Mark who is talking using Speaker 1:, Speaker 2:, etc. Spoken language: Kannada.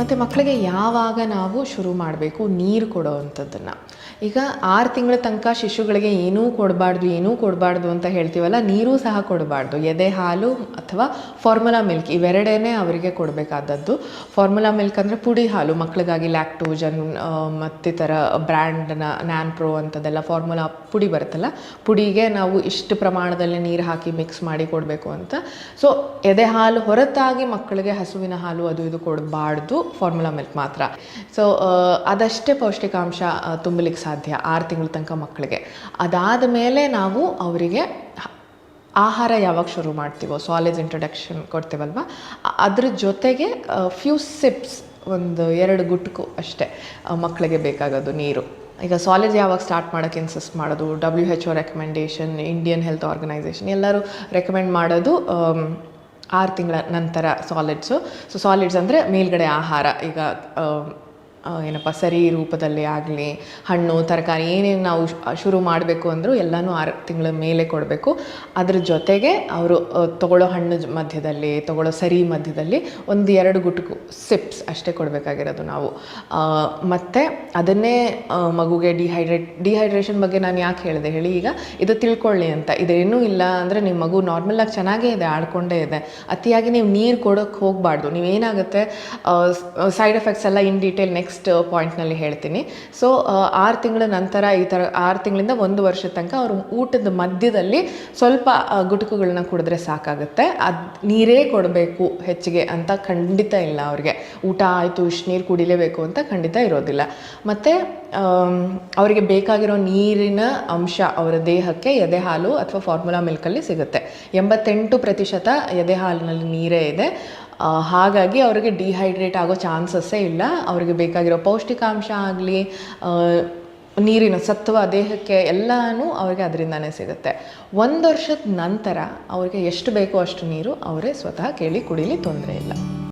Speaker 1: ಮತ್ತು ಮಕ್ಕಳಿಗೆ ಯಾವಾಗ ನಾವು ಶುರು ಮಾಡಬೇಕು? ನೀರು ಕೊಡೋ ಅಂಥದ್ದನ್ನು. ಈಗ ಆರು ತಿಂಗಳ ತನಕ ಶಿಶುಗಳಿಗೆ ಏನೂ ಕೊಡಬಾರ್ದು ಏನೂ ಕೊಡಬಾರ್ದು ಅಂತ ಹೇಳ್ತೀವಲ್ಲ ನೀರು ಸಹ ಕೊಡಬಾರ್ದು. ಎದೆ ಹಾಲು ಅಥವಾ ಫಾರ್ಮುಲಾ ಮಿಲ್ಕ್ ಇವೆರಡೇ ಅವರಿಗೆ ಕೊಡಬೇಕಾದದ್ದು. ಫಾರ್ಮುಲಾ ಮಿಲ್ಕ್ ಅಂದರೆ ಪುಡಿ ಹಾಲು ಮಕ್ಕಳಿಗಾಗಿ ಲ್ಯಾಕ್ಟೋಜನ್ ಮತ್ತಿತರ ಬ್ರ್ಯಾಂಡ್ನ ನ್ಯಾನ್ ಪ್ರೋ ಅಂಥದ್ದೆಲ್ಲ ಫಾರ್ಮುಲಾ ಪುಡಿ ಬರುತ್ತಲ್ಲ ಪುಡಿಗೆ ನಾವು ಇಷ್ಟು ಪ್ರಮಾಣದಲ್ಲಿ ನೀರು ಹಾಕಿ ಮಿಕ್ಸ್ ಮಾಡಿ ಕೊಡಬೇಕು ಅಂತ. ಸೊ ಎದೆ ಹಾಲು ಹೊರತಾಗಿ ಮಕ್ಕಳಿಗೆ ಹಸುವಿನ ಹಾಲು ಅದು ಇದು ಕೊಡಬಾರ್ದು ಫಾರ್ಮುಲಾ ಮಿಲ್ಕ್ ಮಾತ್ರ. ಸೊ ಅದಷ್ಟೇ ಪೌಷ್ಟಿಕಾಂಶ ಆ, ಸಾಧ್ಯ ಆರು ತಿಂಗಳ ತನಕ ಮಕ್ಕಳಿಗೆ. ಅದಾದ ಮೇಲೆ ನಾವು ಅವರಿಗೆ ಆಹಾರ ಯಾವಾಗ ಶುರು ಮಾಡ್ತೀವೋ ಸಾಲೇಜ್ ಇಂಟ್ರಡಕ್ಷನ್ ಕೊಡ್ತೀವಲ್ವ? ಅದ್ರ ಜೊತೆಗೆ ಫ್ಯೂ ಸಿಪ್ಸ್ ಒಂದು ಎರಡು ಗುಟ್ಕು ಅಷ್ಟೇ ಮಕ್ಕಳಿಗೆ ಬೇಕಾಗೋದು ನೀರು. ಈಗ ಸಾಲೇಜ್ ಯಾವಾಗ ಸ್ಟಾರ್ಟ್ ಮಾಡೋಕ್ಕೆ ಇನ್ಸಿಸ್ಟ್ ಮಾಡೋದು? W H O recommendation Indian health organisation ಎಲ್ಲರೂ ರೆಕಮೆಂಡ್ ಮಾಡೋದು ಆರು ತಿಂಗಳ ನಂತರ ಸಾಲಿಡ್ಸು ಸೊ ಸಾಲಿಡ್ಸ್ ಅಂದರೆ ಮೇಲ್ಗಡೆ ಆಹಾರ. ಈಗ ಏನಪ್ಪ, ಸರಿ ರೂಪದಲ್ಲಿ ಆಗಲಿ, ಹಣ್ಣು, ತರಕಾರಿ, ಏನೇನು ನಾವು ಶುರು ಮಾಡಬೇಕು ಅಂದರೂ ಎಲ್ಲನೂ ಆರು ತಿಂಗಳ ಮೇಲೆ ಕೊಡಬೇಕು. ಅದ್ರ ಜೊತೆಗೆ ಅವರು ತಗೊಳ್ಳೋ ಹಣ್ಣು ಮಧ್ಯದಲ್ಲಿ, ತಗೊಳ್ಳೋ ಸರಿ ಮಧ್ಯದಲ್ಲಿ ಒಂದು ಎರಡು ಗುಟುಕು ಸಿಪ್ಸ್ ಅಷ್ಟೇ ಕೊಡಬೇಕಾಗಿರೋದು ನಾವು. ಮತ್ತು ಅದನ್ನೇ ಮಗುಗೆ ಡಿಹೈಡ್ರೇಟ್, ಡಿಹೈಡ್ರೇಷನ್ ಬಗ್ಗೆ ನಾನು ಯಾಕೆ ಹೇಳಿದೆ? ಹೇಳಿ ಈಗ ಇದು ತಿಳ್ಕೊಳ್ಳಿ ಅಂತ. ಇದೇನೂ ಇಲ್ಲ ಅಂದರೆ ನಿಮ್ಮ ಮಗು ನಾರ್ಮಲಾಗಿ ಚೆನ್ನಾಗೇ ಇದೆ ಆಡ್ಕೊಂಡೇ ಇದೆ. ಅತಿಯಾಗಿ ನೀವು ನೀರು ಕೊಡೋಕ್ಕೆ ಹೋಗಬಾರ್ದು. ನೀವೇನಾಗುತ್ತೆ ಸೈಡ್ ಎಫೆಕ್ಟ್ಸ್ ಎಲ್ಲ ಇನ್ ಡೀಟೇಲ್ ನೆಕ್ಸ್ಟ್ ಪಾಯಿಂಟ್ನಲ್ಲಿ ಹೇಳ್ತೀನಿ. ಸೊ ಆರು ತಿಂಗಳ ನಂತರ ಈ ಥರ ಆರು ತಿಂಗಳಿಂದ ಒಂದು ವರ್ಷದ ತನಕ ಅವರು ಊಟದ ಮಧ್ಯದಲ್ಲಿ ಸ್ವಲ್ಪ ಗುಟುಕುಗಳನ್ನ ಕುಡಿದ್ರೆ ಸಾಕಾಗುತ್ತೆ. ಅದು ನೀರೇ ಕೊಡಬೇಕು ಹೆಚ್ಚಿಗೆ ಅಂತ ಖಂಡಿತ ಇಲ್ಲ ಅವ್ರಿಗೆ. ಊಟ ಆಯಿತು, ಇಷ್ಟು ನೀರು ಕುಡಿಲೇಬೇಕು ಅಂತ ಖಂಡಿತ ಇರೋದಿಲ್ಲ. ಮತ್ತು ಅವರಿಗೆ ಬೇಕಾಗಿರೋ ನೀರಿನ ಅಂಶ ಅವರ ದೇಹಕ್ಕೆ ಎದೆ ಹಾಲು ಅಥವಾ ಫಾರ್ಮುಲಾ ಮಿಲ್ಕಲ್ಲಿ ಸಿಗುತ್ತೆ. ಎಂಬತ್ತೆಂಟು ಪ್ರತಿಶತ ಎದೆ ಹಾಲಿನಲ್ಲಿ ನೀರೇ ಇದೆ. ಹಾಗಾಗಿ ಅವರಿಗೆ ಡಿಹೈಡ್ರೇಟ್ ಆಗೋ ಚಾನ್ಸಸ್ಸೇ ಇಲ್ಲ. ಅವರಿಗೆ ಬೇಕಾಗಿರೋ ಪೌಷ್ಟಿಕಾಂಶ ಆಗಲಿ ನೀರಿನ ಸತ್ವ, ದೇಹಕ್ಕೆ ಎಲ್ಲನೂ ಅವ್ರಿಗೆ ಅದರಿಂದನೇ ಸಿಗುತ್ತೆ. ಒಂದು ವರ್ಷದ ನಂತರ ಅವ್ರಿಗೆ ಎಷ್ಟು ಬೇಕೋ ಅಷ್ಟು ನೀರು ಅವರೇ ಸ್ವತಃ ಕೇಳಿ ಕುಡೀಲಿ ತೊಂದರೆ ಇಲ್ಲ.